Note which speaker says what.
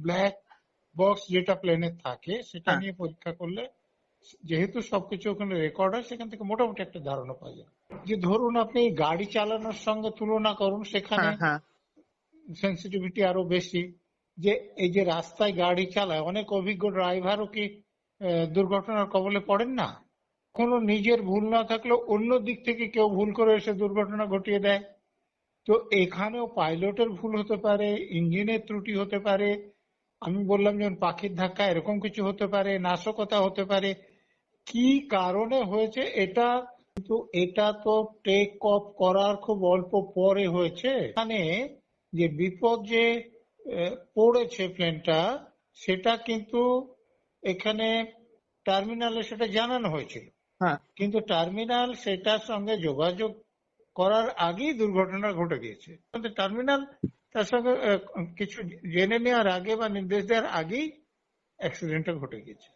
Speaker 1: Black box যেটা প্লেনে থাকে সেটা
Speaker 2: হ্যাঁ।
Speaker 1: নিয়ে পরীক্ষা করলে যেহেতু সবকিছু ওখানে রেকর্ড হয় সেখান থেকে মোটামুটি একটা ধারণা পাওয়া যায়। যে ধরুন আপনি গাড়ি চালানোর সঙ্গে তুলনা করুন সেখানে
Speaker 2: হ্যাঁ হ্যাঁ।
Speaker 1: সেন্সিটিভিটি আরও বেশি। যে এই যে রাস্তায় গাড়ি চালায় অনেক অভিজ্ঞ ড্রাইভারও কি দুর্ঘটনার কবলে পড়েন না? কোনো নিজের ভুল না থাকলেও অন্য দিক থেকে কেউ ভুল করে এসে দুর্ঘটনা ঘটিয়ে দেয়। তো এখানেও পাইলটের ভুল হতে পারে ইঞ্জিনের ত্রুটি হতে পারে আমি বললাম যেমন পাখির ধাক্কা এরকম কিছু হতে পারে নাশকতা হতে পারে। কি কারণে হয়েছে এটা? কিন্তু এটা তো টেক অফ করার খুব অল্প পরে হয়েছে। এখানে যে বিপদ যে পড়েছে প্লেনটা সেটা কিন্তু এখানে টার্মিনালে সেটা জানানো হয়েছিল।
Speaker 2: হ্যাঁ।
Speaker 1: কিন্তু টার্মিনাল সেটার সঙ্গে যোগাযোগ করার আগেই দুর্ঘটনা ঘটে গিয়েছে। টার্মিনাল তার সঙ্গে কিছু জেনে নেওয়ার আগে বা নির্দেশ দেওয়ার আগেই অ্যাক্সিডেন্টটা ঘটে গিয়েছে।